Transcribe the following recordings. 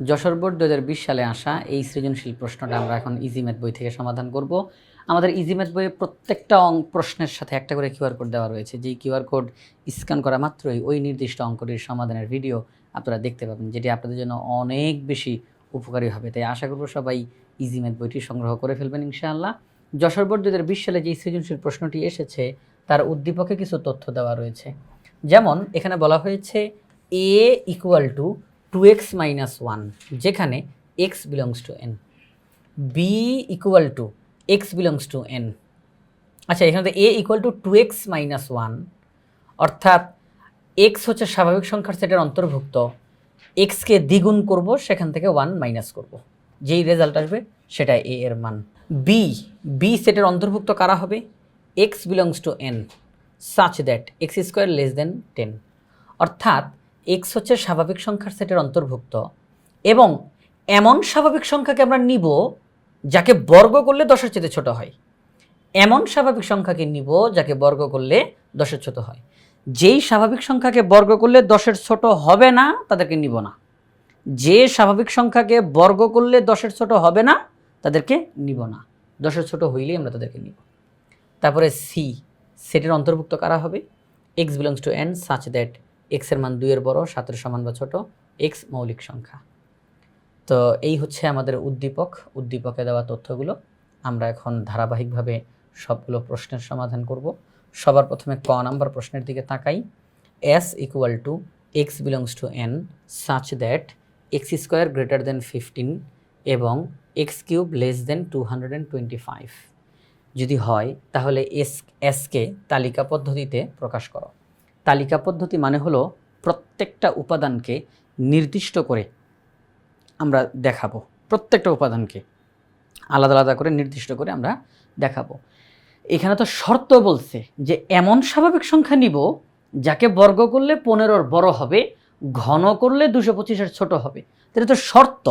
Jessore board দু সালে আসা এই সৃজনশীল প্রশ্নটা আমরা এখন ইজি ম্যাথ বই থেকে সমাধান করব। আমাদের ইজি ম্যাথ বইয়ে প্রত্যেকটা অঙ্ক প্রশ্নের সাথে একটা করে কিউআর কোড দেওয়া রয়েছে। যেই কিউআর কোড স্ক্যান করা মাত্রই ওই নির্দিষ্ট অঙ্কটির সমাধানের ভিডিও আপনারা দেখতে পাবেন, যেটি আপনাদের জন্য অনেক বেশি উপকারী হবে। তাই আশা করব সবাই ইজি ম্যাথ বইটি সংগ্রহ করে ফেলবেন ইনশাআল্লাহ। যশোর বোর্ড দু হাজার বিশ সালে যে সৃজনশীল প্রশ্নটি এসেছে, তার উদ্দীপকে কিছু তথ্য দেওয়া রয়েছে। যেমন, এখানে বলা হয়েছে A equal to two x minus one যেখানে x belongs to N B equal to x belongs to N আচ্ছা এখানে A equal to two x minus one অর্থাৎ এক্স হচ্ছে স্বাভাবিক সংখ্যার সেটের অন্তর্ভুক্ত এক্সকে দ্বিগুণ করব, সেখান থেকে ওয়ান মাইনাস করব। যেই রেজাল্ট আসবে সেটা এ এর মান। বি বি সেটের অন্তর্ভুক্ত কারা হবে? X belongs to N such that x square less than ten অর্থাৎ এক্স হচ্ছে স্বাভাবিক সংখ্যার সেটের অন্তর্ভুক্ত এবং এমন স্বাভাবিক সংখ্যাকে আমরা নিব যাকে বর্গ করলে দশের চেয়ে ছোট হয়। এমন স্বাভাবিক সংখ্যাকে নিব যাকে বর্গ করলে দশের ছোট হয়। যেই স্বাভাবিক সংখ্যাকে বর্গ করলে দশের ছোট হবে না, তাদেরকে নিব না। যে স্বাভাবিক সংখ্যাকে বর্গ করলে দশের ছোট হবে না, তাদেরকে নিব না। দশের ছোট হইলেই আমরা তাদেরকে নিব। তারপরে সি সেটের অন্তর্ভুক্ত কারা হবে? X belongs to N such that এক্সের মান দুইয়ের বড়, সাতের সমান বা ছোট এক্স মৌলিক সংখ্যা। তো এই হচ্ছে আমাদের উদ্দীপক। উদ্দীপকে দেওয়া তথ্যগুলো আমরা এখন ধারাবাহিকভাবে সবগুলো প্রশ্নের সমাধান করব। সবার প্রথমে ক নাম্বার প্রশ্নের দিকে তাকাই। S equal to x belongs to N such that x square greater than fifteen এবং x cube less than two hundred and twenty five যদি হয়, তাহলে এস এসকে তালিকা পদ্ধতিতে প্রকাশ করো। তালিকা পদ্ধতি মানে হলো প্রত্যেকটা উপাদানকে নির্দিষ্ট করে আমরা দেখাবো, প্রত্যেকটা উপাদানকে আলাদা আলাদা করে নির্দিষ্ট করে আমরা দেখাবো। এখানে তো শর্ত বলছে যে এমন স্বাভাবিক সংখ্যা নিব যাকে বর্গ করলে পনেরোর বড় হবে, ঘন করলে দুশো পঁচিশের ছোট হবে। তো এটা তো শর্ত।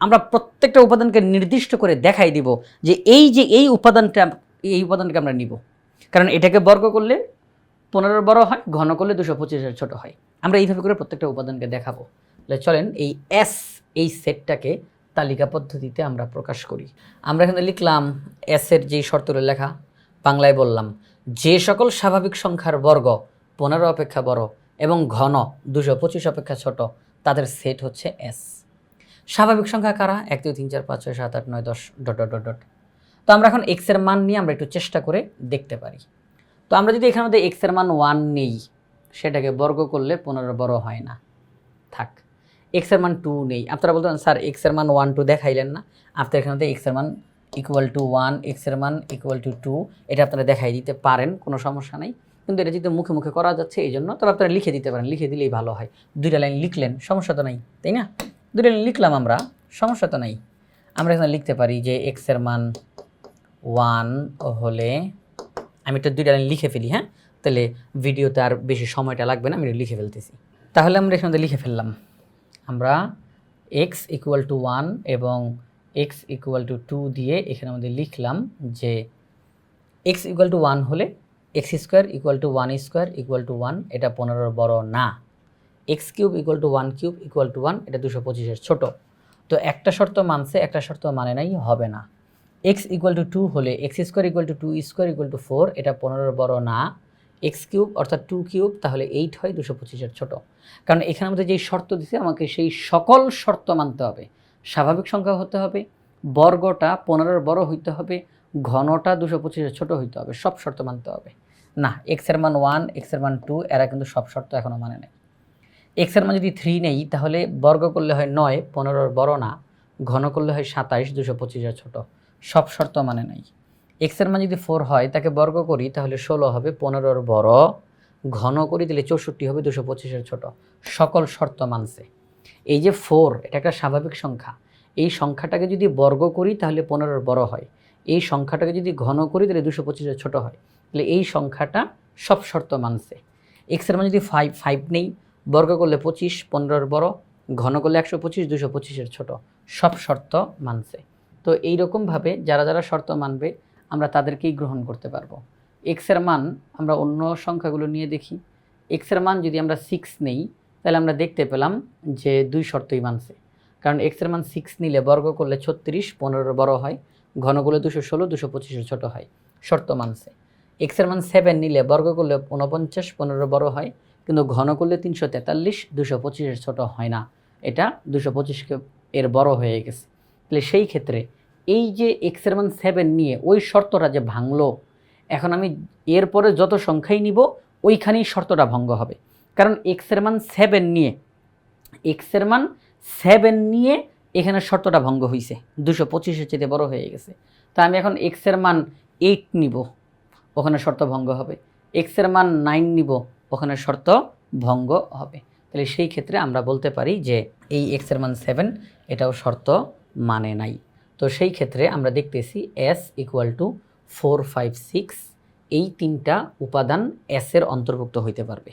আমরা প্রত্যেকটা উপাদানকে নির্দিষ্ট করে দেখাই দিব যে এই যে এই উপাদানটা, এই উপাদানকে আমরা নিব। কারণ এটাকে বর্গ করলে পনেরোর বড় হয়, ঘন করলে দুশো পঁচিশের ছোট হয়। আমরা এইভাবে করে প্রত্যেকটা উপাদানকে দেখাবো। তাহলে চলেন এই এস এই সেটটাকে তালিকা পদ্ধতিতে আমরা প্রকাশ করি। আমরা এখানে লিখলাম এসের যেই শর্তগুলো লেখা, বাংলায় বললাম, যে সকল স্বাভাবিক সংখ্যার বর্গ পনেরো অপেক্ষা বড় এবং ঘন দুশো পঁচিশ অপেক্ষা ছোট, তাদের সেট হচ্ছে এস স্বাভাবিক সংখ্যা কারা? এক, দুই, তিন, চার, পাঁচ, ছয়, সাত, আট, নয়, দশ, ডট ডট ডট তো আমরা এখন এক্সের মান নিয়ে আমরা একটু চেষ্টা করে দেখতে পারি। তো আমরা যদি এখানে মধ্যে এক্সের মান ওয়ান নেই, সেটাকে বর্গ করলে পনেরো বড় হয় না। থাক এক্সের মান টু নেই। আপনারা বলতেন, স্যার এক্সের মান ওয়ান টু দেখাইলেন না। আপনার এখানে মধ্যে এক্সের মান ইকুয়াল টু ওয়ান এক্সের মান ইকুয়াল টু টু এটা আপনারা দেখাই দিতে পারেন, কোনো সমস্যা নেই। কিন্তু এটা যদি মুখে মুখে করা যাচ্ছে, এই জন্য তবে আপনারা লিখে দিতে পারেন, লিখে দিলেই ভালো হয়। দুইটা লাইন লিখলেন, সমস্যা তো নাই, তাই না? দুইটা লাইন লিখলাম আমরা, সমস্যা তো নাই। আমরা এখানে লিখতে পারি যে এক্সের মান ওয়ান হলে আমি একটা দুইটা লাইন লিখে ফেলি হ্যাঁ? তাহলে ভিডিওতে আর বেশি সময়টা লাগবে না, আমি লিখে ফেলতেছি। তাহলে আমরা এখানে লিখে ফেললাম। আমরা এক্স ইকুয়াল টু ওয়ান এবং এক্স ইকুয়াল টু টু দিয়ে এখানে আমাদের লিখলাম যে এক্স ইকুয়াল টু ওয়ান হলে x square equal to one square equal to one এটা পনেরোর বড় না। X cube equal to one cube equal to one এটা দুশো পঁচিশের ছোটো। তো একটা শর্ত মানছে, একটা শর্ত মানে নাই, হবে না। এক্স ইকুয়াল টু টু হলে x square equal to two square equal to four এটা পনেরোর বড় না। এক্স কিউব অর্থাৎ টু কিউব তাহলে এইট হয় দুশো পঁচিশের ছোটো। কারণ এখানে মধ্যে যেই শর্ত দিছে, আমাকে সেই সকল শর্ত মানতে হবে। স্বাভাবিক সংখ্যা হতে হবে, বর্গটা পনেরোর বড় হইতে হবে, ঘনটা দুশো পঁচিশের ছোটো হইতে হবে, সব শর্ত মানতে হবে। না এক্সের মান ওয়ান এক্সের মান টু এরা কিন্তু সব শর্ত এখনও মানে নেই। এক্সের মান যদি থ্রি নেই, তাহলে বর্গ করলে হয় নয়, পনেরোর বড় না, ঘন করলে হয় সাতাইশ, দুশো পঁচিশের ছোটো। সব শর্ত মানে নাই। এক্সের মান যদি ফোর হয়, তাকে বর্গ করি, তাহলে ষোলো হবে, পনেরোর বড়। ঘন করি, তাহলে চৌষট্টি হবে, দুশো পঁচিশের ছোট। সকল শর্ত মানছে। এই যে ফোর এটা একটা স্বাভাবিক সংখ্যা। এই সংখ্যাটাকে যদি বর্গ করি, তাহলে পনেরোর বড় হয়। এই সংখ্যাটাকে যদি ঘন করি, তাহলে দুশো পঁচিশের ছোট হয়। তাহলে এই সংখ্যাটা সব শর্ত মানছে। এক্সের মান যদি ফাইভ ফাইভ নেই, বর্গ করলে পঁচিশ, পনেরোর বড়। ঘন করলে একশো পঁচিশ, দুশো পঁচিশের ছোট। সব শর্ত মানছে। তো এই রকমভাবে যারা যারা শর্ত মানবে, আমরা তাদেরকেই গ্রহণ করতে পারব। এক্সের মান আমরা অন্য সংখ্যাগুলো নিয়ে দেখি। এক্সের মান যদি আমরা সিক্স নেই, তাহলে আমরা দেখতে পেলাম যে দুই শর্তই মানছে। কারণ এক্সের মান সিক্স নিলে বর্গ করলে ছত্রিশ পনেরো বড় হয়, ঘন করলে দুশো ষোলো, দুশো পঁচিশের ছোটো হয়, শর্ত মানছে। এক্সের মান সেভেন নিলে বর্গ করলে উনপঞ্চাশ পনেরো বড় হয়, কিন্তু ঘন করলে তিনশো তেতাল্লিশ, দুশো পঁচিশের ছোটো হয় না। এটা দুশো পঁচিশকে এর বড় হয়ে গেছে। তাহলে সেই ক্ষেত্রে এই যে এক্সের মান সেভেন নিয়ে ওই শর্তটা যে ভাঙলো, এখন আমি এরপরে যত সংখ্যাই নিব, ওইখানেই শর্তটা ভঙ্গ হবে। কারণ এক্সের মান সেভেন নিয়ে এক্সের মান সেভেন নিয়ে এখানে শর্তটা ভঙ্গ হয়েছে দুশো পঁচিশের চেয়ে বড় হয়ে গেছে। তা আমি এখন এক্সের মান এইট নিব, ওখানে শর্ত ভঙ্গ হবে। এক্সের মান নাইন নিব, ওখানে শর্ত ভঙ্গ হবে। তাহলে সেই ক্ষেত্রে আমরা বলতে পারি যে এই এক্সের মান সেভেন এটাও শর্ত মানে নাই। তো সেই ক্ষেত্রে আমরা দেখতেছি S equal to four five six এই তিনটা উপাদান এসের অন্তর্ভুক্ত হইতে পারবে।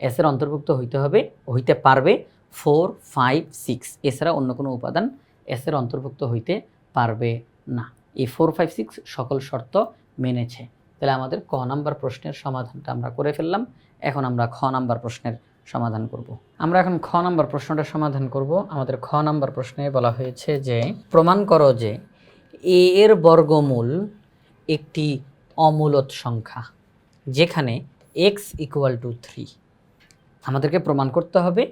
এসের অন্তর্ভুক্ত হইতে হবে, হইতে পারবে ফোর ফাইভ সিক্স এছাড়া অন্য কোনো উপাদান এসের অন্তর্ভুক্ত হইতে পারবে না। এই ফোর ফাইভ সিক্স সকল শর্ত মেনেছে। তাহলে আমাদের ক নাম্বার প্রশ্নের সমাধানটা আমরা করে ফেললাম। এখন আমরা খ নাম্বার প্রশ্নের সমাধান করব। আমরা এখন খ নাম্বার প্রশ্নটা সমাধান করব। আমাদের খ নাম্বার প্রশ্নে বলা হয়েছে যে, প্রমাণ করো যে এ এর বর্গমূল একটি অমূলত সংখ্যা, যেখানে এক্স ইকুয়াল টু থ্রি আমাদেরকে প্রমাণ করতে হবে,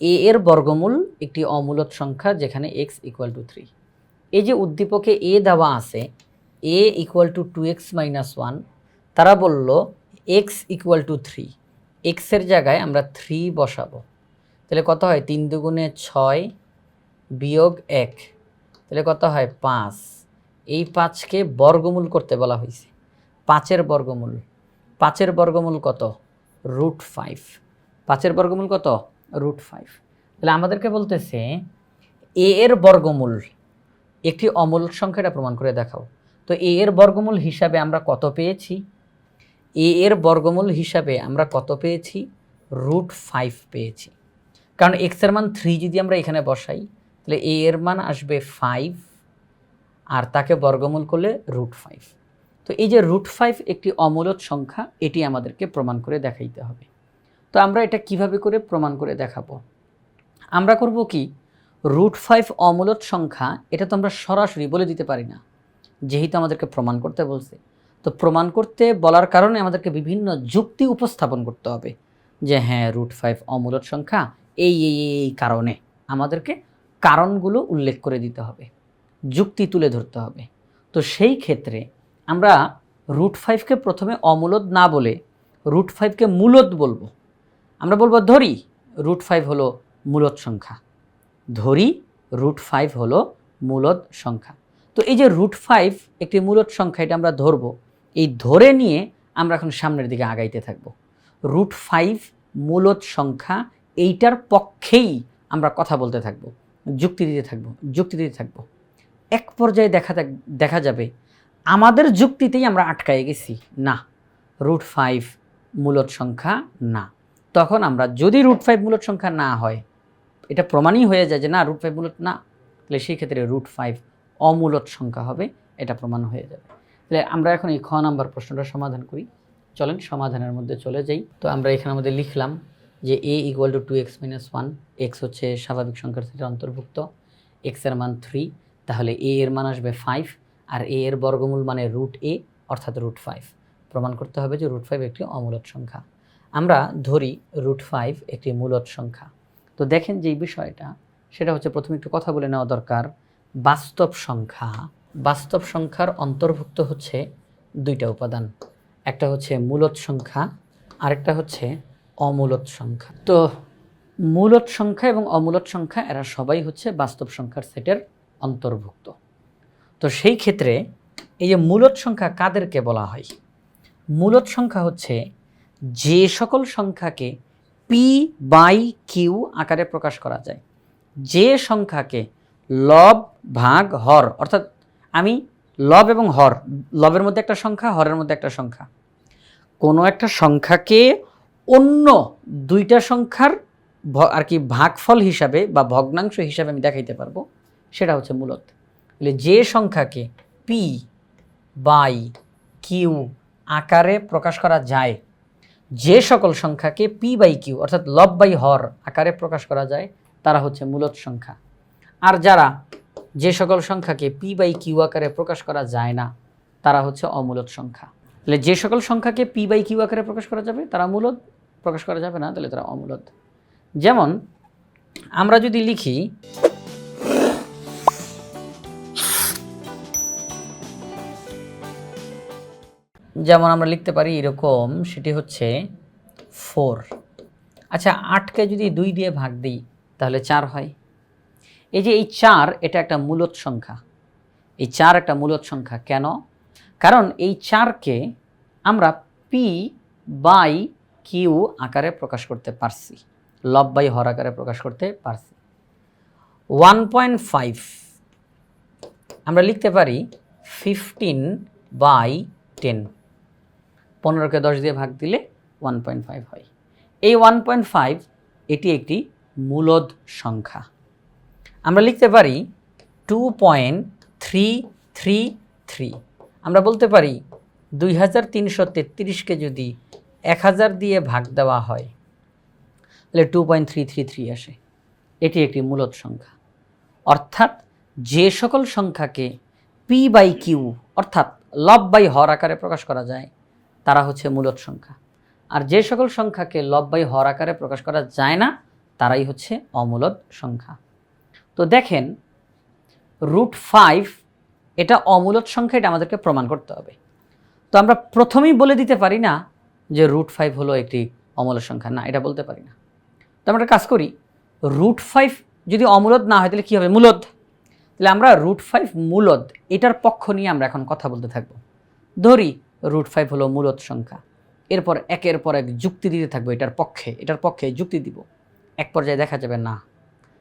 এ এর বর্গমূল একটি অমূলত সংখ্যা, যেখানে এক্স ইকুয়াল টু থ্রি এই যে উদ্দীপকে এ দেওয়া আছে A equal to two x minus one তারা বলল এক্স ইকুয়াল টু থ্রি এক্সের জায়গায় আমরা থ্রি বসাবো। তাহলে কত হয়? তিন দুগুণে ছয় বিয়োগ এক। তাহলে কত হয়? পাঁচ। এই পাঁচকে বর্গমূল করতে বলা হয়েছে। পাঁচের বর্গমূল। পাঁচের বর্গমূল কত? রুট ফাইভ পাঁচের বর্গমূল কত? রুট ফাইভ তাহলে আমাদেরকে বলতেছে এ এর বর্গমূল, একটি অমূল সংখ্যাটা প্রমাণ করে দেখাও। তো এ এর বর্গমূল হিসাবে আমরা কত পেয়েছি? এ এর বর্গমূল হিসাবে আমরা কত পেয়েছি? রুট ফাইভ পেয়েছি। কারণ এক্সের মান থ্রি যদি আমরা এখানে বসাই, তাহলে এ এর মান আসবে ফাইভ আর তাকে বর্গমূল করলে রুট ফাইভ তো এই যে রুট ফাইভ একটি অমূলত সংখ্যা, এটি আমাদেরকে প্রমাণ করে দেখাইতে হবে। তো আমরা এটা কীভাবে করে প্রমাণ করে দেখাবো? আমরা করব কি? রুট ফাইভ অমূলত সংখ্যা, এটা তো আমরা সরাসরি বলে দিতে পারি না। যেহেতু আমাদেরকে প্রমাণ করতে বলছে। তো প্রমাণ করতে বলার কারণে আমাদেরকে বিভিন্ন যুক্তি উপস্থাপন করতে হবে। যে হ্যাঁ রুট ফাইভ অমূলত সংখ্যা, এই এই এই কারণে আমাদেরকে কারণগুলো উল্লেখ করে দিতে হবে, যুক্তি তুলে ধরতে হবে। তো সেই ক্ষেত্রে আমরা রুট ফাইভকে প্রথমে অমূলত না বলে রুট ফাইভকে মূলত বলব। আমরা বলব ধরি রুট ফাইভ হলো মূলত সংখ্যা। ধরি রুট ফাইভ হলো মূলত সংখ্যা। তো এই যে রুট ফাইভ একটি মূলত সংখ্যা, এটা আমরা ধরবো। এই ধরে নিয়ে আমরা এখন সামনের দিকে আগাইতে থাকব। রুট ফাইভ মূলত সংখ্যা এইটার পক্ষেই আমরা কথা বলতে থাকব, যুক্তি দিতে থাকব, যুক্তি দিতে থাকব। এক পর্যায়ে দেখা দেখা যাবে আমাদের যুক্তিতেই আমরা আটকায়ে গেছি। না, রুট ফাইভ মূলত সংখ্যা না। তখন আমরা যদি রুট ফাইভ মূলত সংখ্যা না হয়, এটা প্রমাণই হয়ে যায় যে না, রুট ফাইভ মূলত না। তাহলে সেই ক্ষেত্রে রুট ফাইভ অমূলত সংখ্যা হবে, এটা প্রমাণ হয়ে যাবে। তাহলে আমরা এখন এই খ নাম্বার প্রশ্নটা সমাধান করি। চলেন সমাধানের মধ্যে চলে যাই। তো আমরা এখানে মধ্যে লিখলাম যে A equal to two x minus one x হচ্ছে স্বাভাবিক সংখ্যার সেটা অন্তর্ভুক্ত এক্সের মান থ্রি তাহলে এ এর মান আসবে ফাইভ আর এ এর বর্গমূল মানে রুট এ অর্থাৎ রুট ফাইভ প্রমাণ করতে হবে যে রুট ফাইভ একটি অমূলত সংখ্যা। আমরা ধরি রুট ফাইভ একটি মূলত সংখ্যা। তো দেখেন যেই বিষয়টা, সেটা হচ্ছে প্রথমে একটু কথা বলে নেওয়া দরকার। বাস্তব সংখ্যা বাস্তব সংখ্যার অন্তর্ভুক্ত হচ্ছে দুইটা উপাদান। একটা হচ্ছে মূলত সংখ্যা, আরেকটা হচ্ছে অমূলত সংখ্যা। তো মূলত সংখ্যা এবং অমূলত সংখ্যা, এরা সবাই হচ্ছে বাস্তব সংখ্যার সেটের অন্তর্ভুক্ত। তো সেই ক্ষেত্রে এই যে মূলত সংখ্যা কাদেরকে বলা হয়? মূলত সংখ্যা হচ্ছে যে সকল সংখ্যাকে পি বাই কিউ আকারে প্রকাশ করা যায়। যে সংখ্যাকে লব ভাগ হর, অর্থাৎ আমি লব এবং হর, লবের মধ্যে একটা সংখ্যা, হরের মধ্যে একটা সংখ্যা। কোনো একটা সংখ্যাকে অন্য দুইটা সংখ্যার আর কি ভাগফল হিসাবে বা ভগ্নাংশ হিসাবে আমি দেখাইতে পারব, সেটা হচ্ছে মূলত। যে সংখ্যাকে পি বাই কিউ আকারে প্রকাশ করা যায়, যে সকল সংখ্যাকে পি বাই কিউ অর্থাৎ লব বাই হর আকারে প্রকাশ করা যায়, তারা হচ্ছে মূলত সংখ্যা। আর যারা যে সকল সংখ্যাকে পি বাই কিউ আকারে প্রকাশ করা যায় না, তারা হচ্ছে অমূলত সংখ্যা। তাহলে যে সকল সংখ্যাকে পি বাই কিউ আকারে প্রকাশ করা যাবে, তারা মূলত প্রকাশ করা যাবে না, তাহলে তারা অমূলত। যেমন, আমরা যদি লিখি, যেমন আমরা লিখতে পারি এরকম, সেটি হচ্ছে ফোর। আচ্ছা আটকে যদি দুই দিয়ে ভাগ দিই, তাহলে চার হয়। এই যে এই চার, এটা একটা মূলত সংখ্যা। এই চার একটা মূলত সংখ্যা। কেন? কারণ এই চারকে আমরা পি বাই কিউ আকারে প্রকাশ করতে পারছি। লব বাই হর আকারে প্রকাশ করতে পারছি। One point five. আমরা লিখতে পারি ফিফটিন বাই টেন। পনেরোকে দশ দিয়ে ভাগ দিলে ওয়ান পয়েন্ট ফাইভ হয়। এই ওয়ান পয়েন্ট ফাইভ, এটি একটি মূলদ সংখ্যা। আমরা লিখতে পারি two point three three three আমরা বলতে পারি দুই হাজার তিনশো তেত্রিশকে যদি এক হাজার দিয়ে ভাগ দেওয়া হয়, তাহলে two point three three three আসে। এটি একটি মূলত সংখ্যা। অর্থাৎ যে সকল সংখ্যাকে পি বাই কিউ অর্থাৎ লব বাই হর আকারে প্রকাশ করা যায়, তারা হচ্ছে মূলত সংখ্যা। আর যে সকল সংখ্যাকে লব বাই হর আকারে প্রকাশ করা যায় না, তারাই হচ্ছে অমূলত সংখ্যা। তো দেখেন রুট ফাইভ এটা অমূলদ সংখ্যা, এটা আমাদেরকে প্রমাণ করতে হবে। তো আমরা প্রথমেই বলে দিতে পারি না যে রুট ফাইভ হলো একটি অমূলদ সংখ্যা। না, এটা বলতে পারি না। তো আমরা কাজ করি রুট ফাইভ যদি অমূলদ না হয়, তাহলে কী হবে? মূলদ। তাহলে আমরা রুট ফাইভ মূলদ, এটার পক্ষ নিয়ে আমরা এখন কথা বলতে থাকব। ধরি রুট ফাইভ হলো মূলদ সংখ্যা। এরপর একের পর এক যুক্তি দিতে থাকব এটার পক্ষে এটার পক্ষে যুক্তি দিব। এক পর্যায়ে দেখা যাবে না।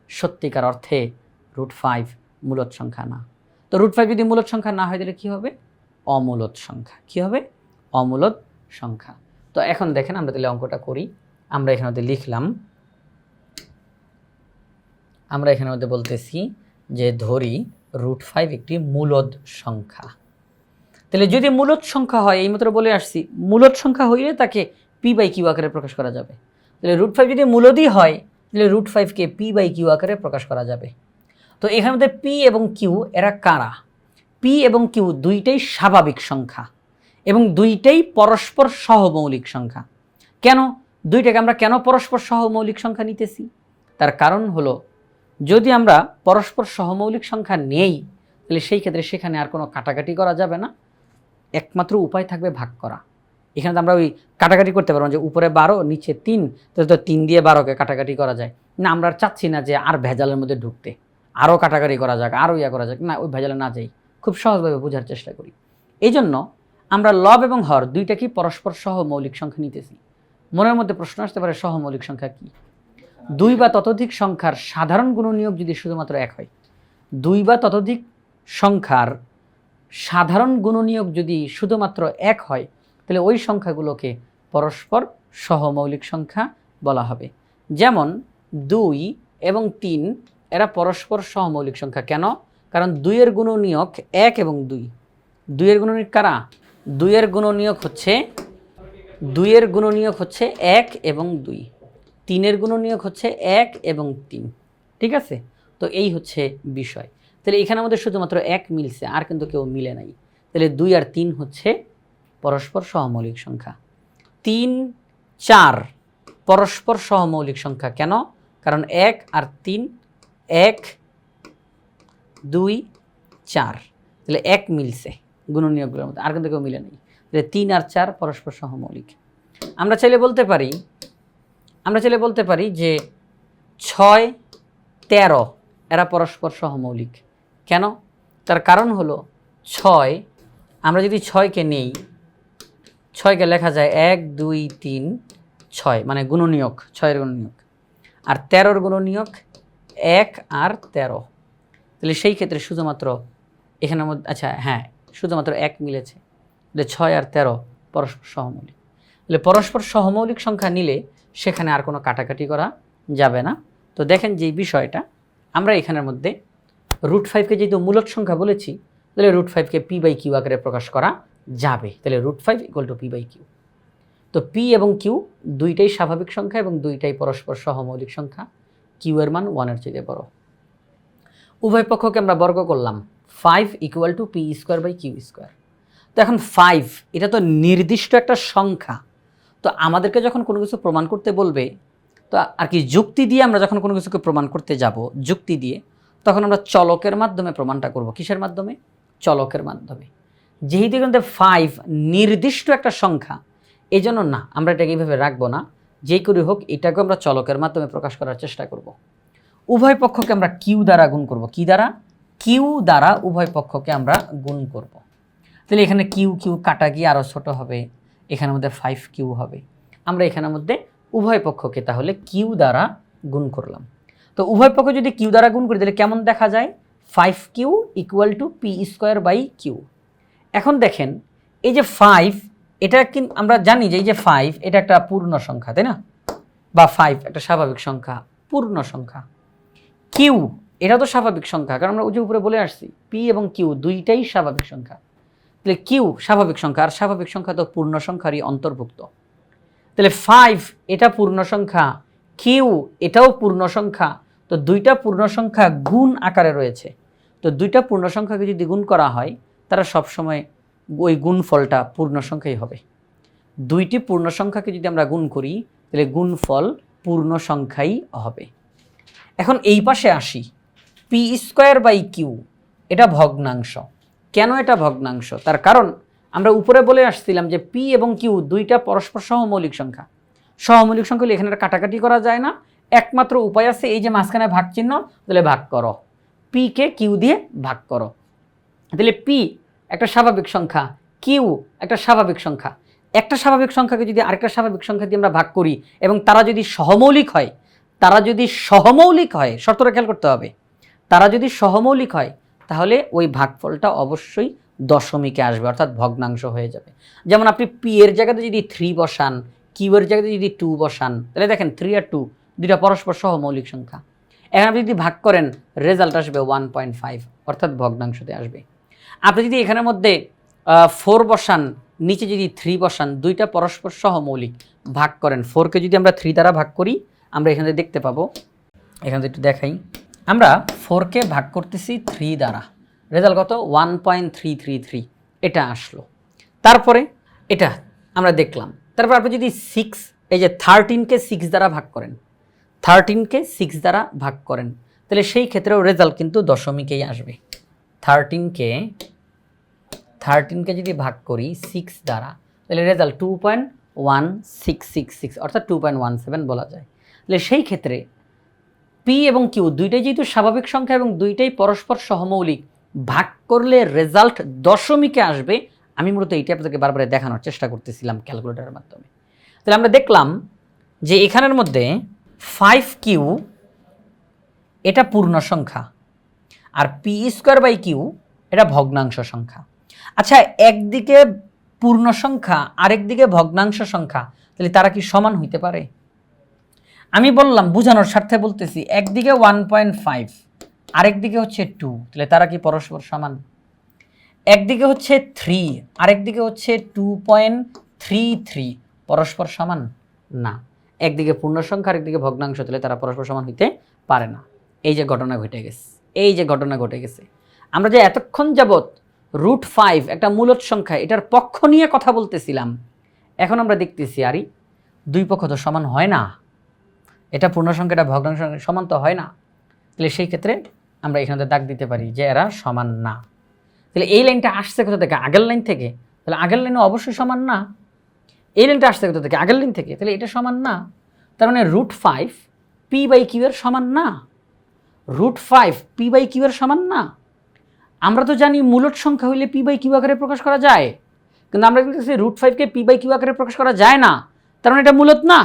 সত্যিকার অর্থে রুট ফাইভ মূলত সংখ্যা না। তো রুট ফাইভ যদি মূলত সংখ্যা না হয়, তাহলে কী হবে? অমূলত সংখ্যা। কী হবে? অমূলত সংখ্যা। তো এখন দেখেন, আমরা তাহলে অঙ্কটা করি। আমরা এখানে মধ্যে লিখলাম, আমরা এখানে মধ্যে বলতেছি যে ধরি রুট ফাইভ একটি মূলদ সংখ্যা। তাহলে যদি মূলত সংখ্যা হয়, এই মাত্র বলে আসছি, মূলত সংখ্যা হইলে তাকে পি বাই কিউ আকারে প্রকাশ করা যাবে। তাহলে রুট ফাইভ যদি মূলদই হয় তাহলে রুট ফাইভকে পি বাই কিউ আকারে প্রকাশ করা যাবে। তো এখানে মধ্যে পি এবং কিউ এরা কারা? পি এবং কিউ দুইটাই স্বাভাবিক সংখ্যা এবং দুইটাই পরস্পর সহমৌলিক সংখ্যা। কেন? দুইটাকে আমরা কেন পরস্পর সহমৌলিক সংখ্যা নিতেছি? তার কারণ হলো, যদি আমরা পরস্পর সহমৌলিক সংখ্যা নেই, তাহলে সেই ক্ষেত্রে সেখানে আর কোনো কাটাকাটি করা যাবে না। একমাত্র উপায় থাকবে ভাগ করা। এখানে তো আমরা ওই কাটাকাটি করতে পারব যে উপরে বারো, নিচে তিন, তো তিন দিয়ে বারোকে কাটাকাটি করা যায়। না, আমরা চাচ্ছি না যে আর ভেজালের মধ্যে ঢুকতে। আরও কাটাকাটি করা যাক, আরও ইয়া করা যাক। না, ওই ভেজালে না যাই। খুব সহজভাবে বোঝার চেষ্টা করি। এই জন্য আমরা লব এবং হর দুইটাকেই পরস্পর সহ মৌলিক সংখ্যা নিতেছি। মনের মধ্যে প্রশ্ন আসতে পারে, সহ মৌলিক সংখ্যা কি? দুই বা ততোধিক সংখ্যার সাধারণ গুণনীয়ক যদি শুধুমাত্র এক হয়, দুই বা ততোধিক সংখ্যার সাধারণ গুণনীয়ক যদি শুধুমাত্র এক হয় তাহলে ওই সংখ্যাগুলোকে পরস্পর সহমৌলিক সংখ্যা বলা হবে। যেমন দুই এবং তিন, এরা পরস্পর সহমৌলিক সংখ্যা। কেন? কারণ দুইয়ের গুণনীয়ক এক এবং দুই। দুইয়ের গুণনীয়ক কারা? দুইয়ের গুণনীয়ক হচ্ছে, দুইয়ের গুণনীয়ক হচ্ছে এক এবং দুই। তিনের গুণনীয়ক হচ্ছে এক এবং তিন। ঠিক আছে? তো এই হচ্ছে বিষয়। তাহলে এখানে আমাদের শুধুমাত্র এক মিলছে, আর কিন্তু কেউ মিলে নাই। তাহলে দুই আর তিন হচ্ছে পরস্পর সহমৌলিক সংখ্যা। তিন, চার, পরস্পর সহমৌলিক সংখ্যা কেন? কারণ এক আর তিন, এক, দুই, চার। তাহলে এক মিলছে গুণনীয়কগুলোর মধ্যে, আর কিন্তু কেউ মিলে নেই। তাহলে তিন আর চার পরস্পর সহমৌলিক আমরা চাইলে বলতে পারি, আমরা চাইলে বলতে পারি যে ছয়, তেরো, এরা পরস্পর সহমৌলিক কেন? তার কারণ হলো, ছয়, আমরা যদি ছয়কে নেই ছয়কে লেখা যায় এক, দুই, তিন, ছয় মানে গুণনীয়ক, ছয়ের গুণনীয়ক। আর তেরোর গুণনীয়ক এক আর তেরো। তাহলে সেই ক্ষেত্রে শুধুমাত্র এখানের মধ্যে আচ্ছা হ্যাঁ শুধুমাত্র এক মিলেছে। তাহলে ছয় আর তেরো পরস্পর সহমৌলিক তাহলে পরস্পর সহমৌলিক সংখ্যা নিলে সেখানে আর কোনো কাটাকাটি করা যাবে না। তো দেখেন যে বিষয়টা, আমরা এখানের মধ্যে রুট ফাইভকে যেহেতু মূলক সংখ্যা বলেছি, তাহলে রুট ফাইভকে পি বাই কিউ আকারে প্রকাশ করা যাবে। তাহলে root five equal to p by q তো পি এবং কিউ দুইটাই স্বাভাবিক সংখ্যা এবং দুইটাই পরস্পর সহমৌলিক সংখ্যা। কিউ এর মান ওয়ানের চেয়ে বড়। উভয় পক্ষকে আমরা বর্গ করলাম। Five equal to p square by q square তো এখন ফাইভ এটা তো নির্দিষ্ট একটা সংখ্যা। তো আমাদেরকে যখন কোনো কিছু প্রমাণ করতে বলবে, তো আর কি যুক্তি দিয়ে আমরা যখন কোনো কিছুকে প্রমাণ করতে যাব, যুক্তি দিয়ে, তখন আমরা চলকের মাধ্যমে প্রমাণটা করব। কিসের মাধ্যমে? চলকের মাধ্যমে। যেহেতু কিন্তু ফাইভ নির্দিষ্ট একটা সংখ্যা এই জন্য না, আমরা এটাকে এইভাবে রাখব না। যেই করে হোক এটাকে আমরা চলকের মাধ্যমে প্রকাশ করার চেষ্টা করব। উভয় পক্ষকে আমরা কিউ দ্বারা গুণ করব। কি দ্বারা? কিউ দ্বারা উভয় পক্ষকে আমরা গুণ করব। তাহলে এখানে কিউ কিউ কাটা গিয়ে আরও ছোট হবে। এখানের মধ্যে ফাইভ কিউ হবে। আমরা এখানের মধ্যে উভয় পক্ষকে তাহলে কিউ দ্বারা গুণ করলাম। তো উভয় পক্ষ যদি কিউ দ্বারা গুণ করি, তাহলে কেমন দেখা যায়? Five q equal to p square by q. এখন দেখেন, এই যে ফাইভ এটা কিন্তু আমরা জানি যে এই যে ফাইভ এটা একটা পূর্ণ সংখ্যা, তাই না? বা ফাইভ একটা স্বাভাবিক সংখ্যা, পূর্ণ সংখ্যা। কিউ এটা তো স্বাভাবিক সংখ্যা, কারণ আমরা ওই যে উপরে বলে আসছি পি এবং কিউ দুইটাই স্বাভাবিক সংখ্যা। তাহলে কিউ স্বাভাবিক সংখ্যা, আর স্বাভাবিক সংখ্যা তো পূর্ণ সংখ্যারই অন্তর্ভুক্ত। তাহলে ফাইভ এটা পূর্ণ সংখ্যা কিউ এটাও পূর্ণ সংখ্যা, তো দুইটা পূর্ণ সংখ্যা গুণ আকারে রয়েছে। তো দুইটা পূর্ণ সংখ্যাকে যদি গুণ করা হয় তারা সবসময় ওই গুণফলটা পূর্ণ সংখ্যাই হবে। দুইটি পূর্ণ সংখ্যাকে যদি আমরা গুণ করি, তাহলে গুণফল পূর্ণ সংখ্যাই হবে। এখন এই পাশে আসি। পি স্কোয়ার বাই কিউ এটা ভগ্নাংশ। কেন এটা ভগ্নাংশ? তার কারণ আমরা উপরে বলে আসছিলাম যে পি এবং কিউ দুইটা পরস্পর সহমৌলিক সংখ্যা। সহমৌলিক সংখ্যা হলে এখানে কাটাকাটি করা যায় না। একমাত্র উপায় আছে, এই যে মাঝখানে ভাগ চিহ্ন তাহলে ভাগ করো। পিকে কিউ দিয়ে ভাগ করো। তাহলে পি একটা স্বাভাবিক সংখ্যা কিউ একটা স্বাভাবিক সংখ্যা। একটা স্বাভাবিক সংখ্যাকে যদি আরেকটা স্বাভাবিক সংখ্যা দিয়ে আমরা ভাগ করি এবং তারা যদি সহমৌলিক হয়, তারা যদি সহমৌলিক হয় শর্তটা খেয়াল করতে হবে, তারা যদি সহমৌলিক হয়, তাহলে ওই ভাগফলটা অবশ্যই দশমিকে আসবে, অর্থাৎ ভগ্নাংশ হয়ে যাবে। যেমন আপনি পি এর জায়গাতে যদি থ্রি বসান কিউ এর জায়গাতে যদি টু বসান, তাহলে দেখেন থ্রি আর টু দুইটা পরস্পর সহমৌলিক সংখ্যা। এখন আপনি যদি ভাগ করেন রেজাল্ট আসবে ওয়ান পয়েন্ট ফাইভ অর্থাৎ ভগ্নাংশতে আসবে। আপনি যদি এখানের মধ্যে ফোর বসান, নিচে যদি থ্রি বসান, দুইটা পরস্পর সহ মৌলিক ভাগ করেন ফোরকে যদি আমরা থ্রি দ্বারা ভাগ করি, আমরা এখানে দেখতে পাবো, এখানে একটু দেখাই, আমরা ফোরকে ভাগ করতেছি থ্রি দ্বারা। রেজাল্ট কত? One point three three three এটা আসলো। তারপরে এটা আমরা দেখলাম। তারপর আপনি যদি সিক্স এই যে থার্টিনকে সিক্স দ্বারা ভাগ করেন থার্টিনকে সিক্স দ্বারা ভাগ করেন, তাহলে সেই ক্ষেত্রেও রেজাল্ট কিন্তু দশমিকেই আসবে। থার্টিনকে থার্টিনকে যদি ভাগ করি সিক্স দ্বারা, তাহলে result two point one six six six অর্থাৎ টু পয়েন্ট ওয়ান সেভেন বলা যায়। তাহলে সেই ক্ষেত্রে পি এবং কিউ দুইটাই যেহেতু স্বাভাবিক সংখ্যা এবং দুইটাই পরস্পর সহমৌলিক, ভাগ করলে রেজাল্ট দশমিকে আসবে, আমি মূলত এইটা আপনাদেরকে বারবার দেখানোর চেষ্টা করতেছিলাম ক্যালকুলেটরের মাধ্যমে। তাহলে আমরা দেখলাম যে এখানের মধ্যে ফাইভ কিউ এটা পূর্ণ সংখ্যা আর পি স্কোয়ার বাই কিউ এটা ভগ্নাংশ সংখ্যা। আচ্ছা একদিকে পূর্ণ সংখ্যা আরেকদিকে ভগ্নাংশ সংখ্যা, তাহলে তারা কি সমান হইতে পারে? আমি বললাম, বোঝানোর স্বার্থে বলতেছি, একদিকে ওয়ান পয়েন্ট ফাইভ আরেকদিকে হচ্ছে টু তাহলে তারা কি পরস্পর সমান? একদিকে হচ্ছে থ্রি আরেকদিকে হচ্ছে টু পয়েন্ট থ্রি থ্রি পরস্পর সমান না। একদিকে পূর্ণ সংখ্যা আরেকদিকে ভগ্নাংশ, তাহলে তারা পরস্পর সমান হইতে পারে না। এই যে ঘটনা ঘটে গেছে, এই যে ঘটনা ঘটে গেছে। আমরা যে এতক্ষণ যাবৎ রুট ফাইভ, একটা মূলত সংখ্যা, এটার পক্ষ নিয়ে কথা বলতেছিলাম। এখন আমরা দেখতেছি আরই দুই পক্ষ তো সমান হয় না। এটা পূর্ণ সংখ্যা এটা ভগ্নাংশ সমান তো হয় না। তাহলে সেই ক্ষেত্রে আমরা এখানে দাগ দিতে পারি যে এরা সমান না। তাহলে এই লাইনটা আসছে কোথা থেকে? আগের লাইন থেকে। তাহলে আগের লাইনও অবশ্যই সমান না। এই লাইনটা আসছে কোথা থেকে? আগের লাইন থেকে। তাহলে এটা সমান না। তার মানে root five, p by q এর সমান না। Root five, p by q এর সমান না। আমরা তো জানি মূলট সংখ্যা হইলে পি বাই কিউ আকারে প্রকাশ করা যায়। কিন্তু আমরা দেখতেছি রুট ফাইভকে পি বাই কিউ আকারে প্রকাশ করা যায় না। তার মানে এটা মূলত না।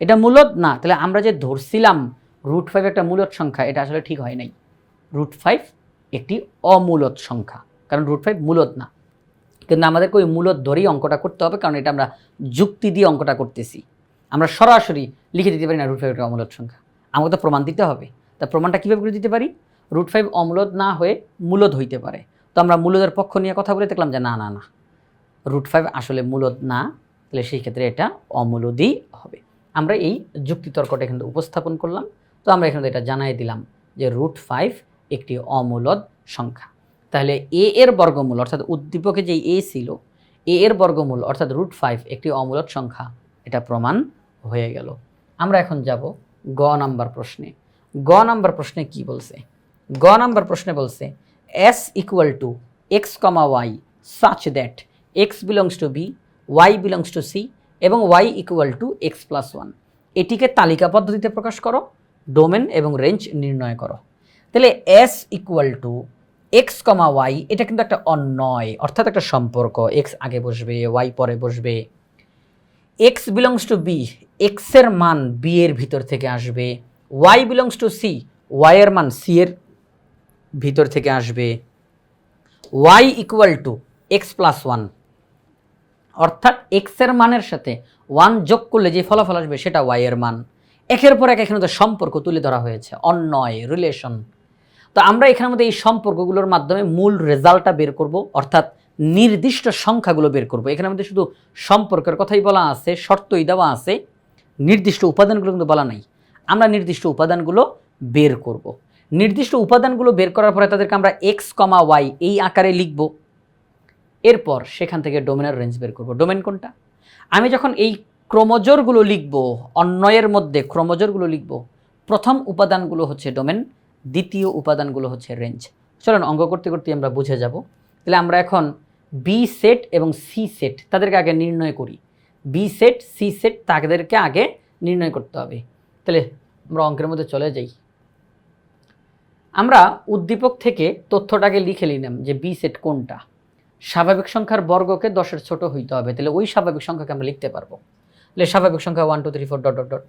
এটা মূলত না। তাহলে আমরা যে ধরছিলাম রুট ফাইভ একটা মূলত সংখ্যা, এটা আসলে ঠিক হয় নাই। রুট ফাইভ একটি অমূলত সংখ্যা, কারণ রুট ফাইভ মূলত না। কিন্তু আমাদেরকে ওই মূলত ধরেই অঙ্কটা করতে হবে, কারণ এটা আমরা যুক্তি দিয়ে অঙ্কটা করতেছি। আমরা সরাসরি লিখে দিতে পারি না রুট ফাইভ একটা অমূলত সংখ্যা। আমাকে তো প্রমাণ দিতে হবে। তা প্রমাণটা কীভাবে করে দিতে পারি? রুট ফাইভ অমূলত না হয়ে মূলত হইতে পারে। তো আমরা মূলদের পক্ষ নিয়ে কথা বলে দেখলাম যে না না না। রুট ফাইভ আসলে মূলত না, তাহলে সেই ক্ষেত্রে এটা অমূলদই হবে। আমরা এই যুক্তিতর্কটা এখানে উপস্থাপন করলাম। তো আমরা এখানে এটা জানাই দিলাম যে রুট ফাইভ একটি অমূলদ সংখ্যা। তাহলে এ এর বর্গমূল, অর্থাৎ উদ্দীপকে যেই এ ছিল, এ এর বর্গমূল, অর্থাৎ রুট ফাইভ একটি অমূলদ সংখ্যা, এটা প্রমাণ হয়ে গেল। আমরা এখন যাব গ নাম্বার প্রশ্নে। গ নাম্বার প্রশ্নে কি বলছে? গ নাম্বার প্রশ্নে বলছে S equal to x comma y such that x belongs to B y belongs to C এবং y equal to x plus one এটিকে তালিকা পদ্ধতিতে প্রকাশ করো ডোমেন এবং রেঞ্জ নির্ণয় করো। তাহলে S equal to x comma y এটা কিন্তু একটা অন্যয় অর্থাৎ একটা সম্পর্ক। এক্স আগে বসবে ওয়াই পরে বসবে। এক্স বিলংস টু বি এক্সের মান বি এর ভিতর থেকে আসবে। Y belongs to C y এর মান সি এর ভিতর থেকে আসবে y equal to x plus one অর্থাৎ এক্সের মানের সাথে ওয়ান যোগ করলে যে ফলাফল আসবে সেটা ওয়াই এর মান। একের পর এক এখানে তো সম্পর্ক তুলে ধরা হয়েছে, অন্যয় রিলেশন তো আমরা এখানের মধ্যে এই সম্পর্কগুলোর মাধ্যমে মূল রেজাল্টটা বের করব, অর্থাৎ নির্দিষ্ট সংখ্যাগুলো বের করব। এখানের মধ্যে শুধু সম্পর্কের কথাই বলা আছে, শর্তই দেওয়া আছে, নির্দিষ্ট উপাদানগুলো কিন্তু বলা নাই। আমরা নির্দিষ্ট উপাদানগুলো বের করব। নির্দিষ্ট উপাদানগুলো বের করার পরে তাদেরকে আমরা এক্স কমা ওয়াই এই আকারে লিখব। এরপর সেখান থেকে ডোমেনের রেঞ্জ বের করব। ডোমেন কোনটা? আমি যখন এই ক্রোমোজোরগুলো লিখব অন্যয়ের মধ্যে ক্রোমোজোরগুলো লিখব, প্রথম উপাদানগুলো হচ্ছে ডোমেন, দ্বিতীয় উপাদানগুলো হচ্ছে রেঞ্জ। চলুন অঙ্ক করতে করতে আমরা বুঝে যাব। তাহলে আমরা এখন বি সেট এবং সি সেট তাদেরকে আগে নির্ণয় করি। বি সেট সি সেট তাদেরকে আগে নির্ণয় করতে হবে। তাহলে আমরা অঙ্কের মধ্যে চলে যাই। আমরা উদ্দীপক থেকে তথ্যটাকে লিখে নিলাম যে বি সেট কোনটা? স্বাভাবিক সংখ্যার বর্গকে দশের ছোট হইতে হবে, তাহলে ওই স্বাভাবিক সংখ্যাকে আমরা লিখতে পারব। তাহলে স্বাভাবিক সংখ্যা one two three four dot dot dot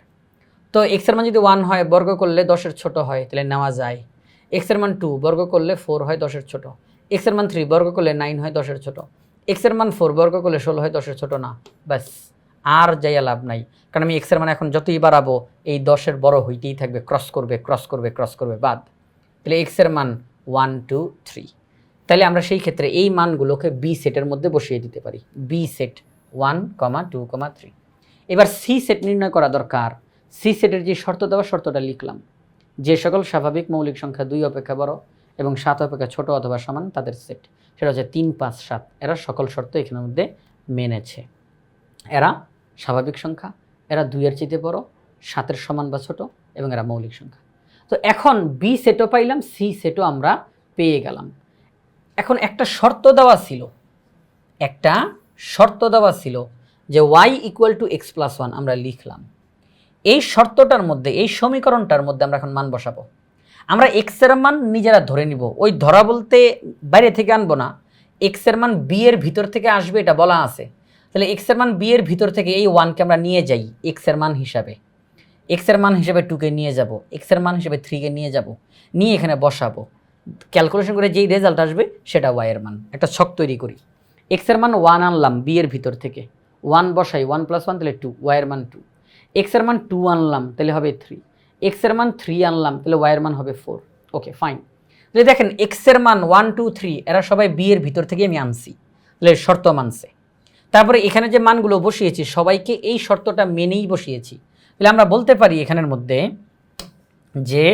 তো এক্সের মান যদি ওয়ান হয়, বর্গ করলে দশের ছোট হয়, তাহলে নেওয়া যায়। এক্সের মান টু বর্গ করলে ফোর হয়, দশের ছোট। এক্সের মান থ্রি বর্গ করলে নাইন হয়, দশের ছোট। এক্সের মান ফোর বর্গ করলে ষোলো হয়, দশের ছোট না। ব্যাস, আর যাইয়া লাভ নাই। কারণ আমি এক্সের মান এখন যতই বাড়াবো, এই দশের বড় হইতেই থাকবে ক্রস করবে ক্রস করবে ক্রস করবে, বাদ। তাহলে এক্সের মান ওয়ান টু থ্রি তাহলে আমরা সেই ক্ষেত্রে এই মানগুলোকে বি সেটের মধ্যে বসিয়ে দিতে পারি। B set one comma two comma three এবার সি সেট নির্ণয় করা দরকার। সি সেটের যে শর্ত দেওয়া শর্তটা লিখলাম। যে সকল স্বাভাবিক মৌলিক সংখ্যা দুই অপেক্ষা বড় এবং সাত অপেক্ষা ছোট অথবা সমান তাদের সেট সেটা হচ্ছে তিন, পাঁচ, সাত। এরা সকল শর্ত এখানের মধ্যে মেনেছে। এরা স্বাভাবিক সংখ্যা, এরা দুইয়ের চেয়ে বড়, সাতের সমান বা ছোট এবং এরা মৌলিক সংখ্যা। তো এখন বি সেটও পাইলাম সি সেটও আমরা পেয়ে গেলাম। এখন একটা শর্ত দেওয়া ছিল। একটা শর্ত দেওয়া ছিল যে y equal to x plus one আমরা লিখলাম। এই শর্তটার মধ্যে, এই সমীকরণটার মধ্যে আমরা এখন মান বসাবো। আমরা এক্সের মান নিজেরা ধরে নিব। ওই ধরা বলতে বাইরে থেকে আনব না। এক্সের মান বি এর ভিতর থেকে আসবে এটা বলা আছে। তাহলে এক্সের মান বি এর ভিতর থেকে এই ওয়ানকে আমরা নিয়ে যাই এক্সের মান হিসাবে। এক্সের মান হিসেবে টুকে নিয়ে যাব এক্সের মান হিসেবে থ্রিকে নিয়ে যাব, নিয়ে এখানে বসাবো। ক্যালকুলেশন করে যেই রেজাল্ট আসবে, সেটা ওয়াইয়ের মান। একটা ছক তৈরি করি। এক্সের মান ওয়ান আনলাম বি এর ভিতর থেকে। ওয়ান বসাই ওয়ান প্লাস ওয়ান তাহলে টু ওয়াইয়ের মান টু এক্সের মান টু আনলাম, তাহলে হবে থ্রি এক্সের মান থ্রি আনলাম, তাহলে ওয়াইয়ের মান হবে ফোর ওকে ফাইন তাহলে দেখেন এক্সের মান ওয়ান টু থ্রি এরা সবাই বি এর ভিতর থেকে আমি আনছি। তাহলে শর্ত মানছে। তারপরে এখানে যে মানগুলো বসিয়েছি, সবাইকে এই শর্তটা মেনেই বসিয়েছি। তাহলে আমরা বলতে পারি এখানের মধ্যে যে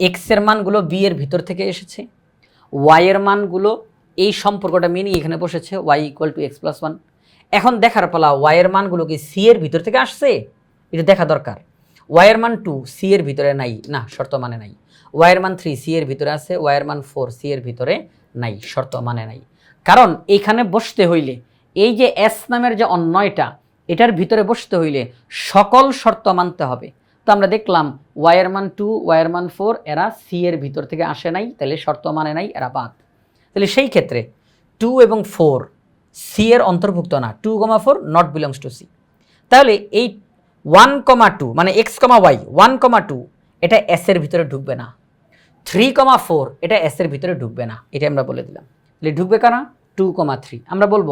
এক্সের মানগুলো বি এর ভিতর থেকে এসেছে ওয়াইয়ের মানগুলো এই সম্পর্কটা মেনেই এখানে বসেছে y equal to x plus one এখন দেখার পালা ওয়াইয়ের মানগুলো কি সি এর ভিতর থেকে আসছে? এটা দেখা দরকার। ওয়াইয়ের মান টু সি এর ভিতরে নাই। না, শর্ত মানে নাই। ওয়াইয়ের মান থ্রি সি এর ভিতরে আছে ওয়াইয়ের মান ফোর সি এর ভিতরে নাই, শর্ত মানে নাই। কারণ এইখানে বসতে হইলে এই যে এস নামের যে অন্যয়টা এটার ভিতরে বসতে হইলে সকল শর্ত মানতে হবে। তো আমরা দেখলাম ওয়াইয়ের মান টু ওয়াইয়ের মান ফোর, এরা সি এর ভিতর থেকে আসে নাই, তাহলে শর্ত মানে নাই, এরা বাদ। তাহলে সেই ক্ষেত্রে টু এবং ফোর সি এর অন্তর্ভুক্ত না, two comma four not belongs to C. তাহলে এই ওয়ান কমা টু মানে x comma y, one comma two, এটা এস এর ভিতরে ঢুকবে না। থ্রি কমা ফোর, এটা এস এর ভিতরে ঢুকবে না এটা আমরা বলে দিলাম। তাহলে ঢুকবে কারা? Two comma three. আমরা বলব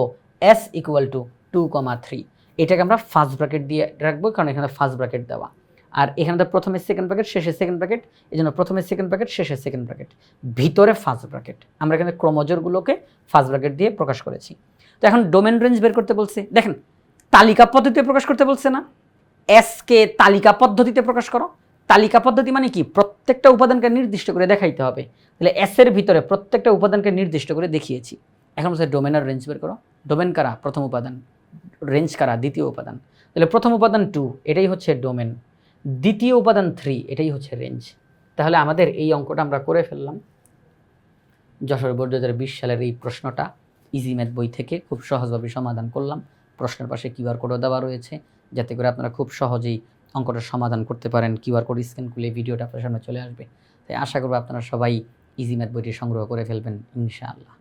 S equal to two comma three. এটাকে আমরা ফার্স্ট ব্র্যাকেট দিয়ে রাখব, কারণ এখানে ফার্স্ট ব্র্যাকেট দেওয়া। আর এখানে তো প্রথমে সেকেন্ড ব্র্যাকেট শেষে সেকেন্ড ব্র্যাকেট এই জন্য প্রথমে সেকেন্ড ব্র্যাকেট শেষে সেকেন্ড ব্র্যাকেট ভিতরে ফার্স্ট ব্র্যাকেট আমরা এখানে ক্রোমোজোরগুলোকে ফার্স্ট ব্র্যাকেট দিয়ে প্রকাশ করেছি। তো এখন ডোমেন রেঞ্জ বের করতে বলছে। দেখেন, তালিকা পদ্ধতিতে প্রকাশ করতে বলছে না। এসকে তালিকা পদ্ধতিতে প্রকাশ করো। তালিকা পদ্ধতি মানে কি? প্রত্যেকটা উপাদানকে নির্দিষ্ট করে দেখাইতে হবে। তাহলে এস এর ভিতরে প্রত্যেকটা উপাদানকে নির্দিষ্ট করে দেখিয়েছি। এখন হচ্ছে ডোমেন আর রেঞ্জ বের করো। ডোমেন কারা? প্রথম উপাদান। রেঞ্জ কারা? দ্বিতীয় উপাদান। তাহলে প্রথম উপাদান টু এটাই হচ্ছে ডোমেন দ্বিতীয় উপাদান থ্রি এটাই হচ্ছে রেঞ্জ। তাহলে আমাদের এই অঙ্কটা আমরা করে ফেললাম। যশোর বোর্ড দু হাজার বিশ সালের এই প্রশ্নটা ইজি ম্যাথ বই থেকে খুব সহজভাবে সমাধান করলাম। প্রশ্নের পাশে কিউআর কোডও দেওয়া রয়েছে। যাতে করে আপনারা খুব সহজেই অঙ্কটার সমাধান করতে পারেন। কিউআর কোড স্ক্যান করলে ভিডিওটা আপনার সামনে চলে আসবে। তাই আশা করব আপনারা সবাই ইজি ম্যাথ বইটি সংগ্রহ করে ফেলবেন, ইনশাআল্লাহ।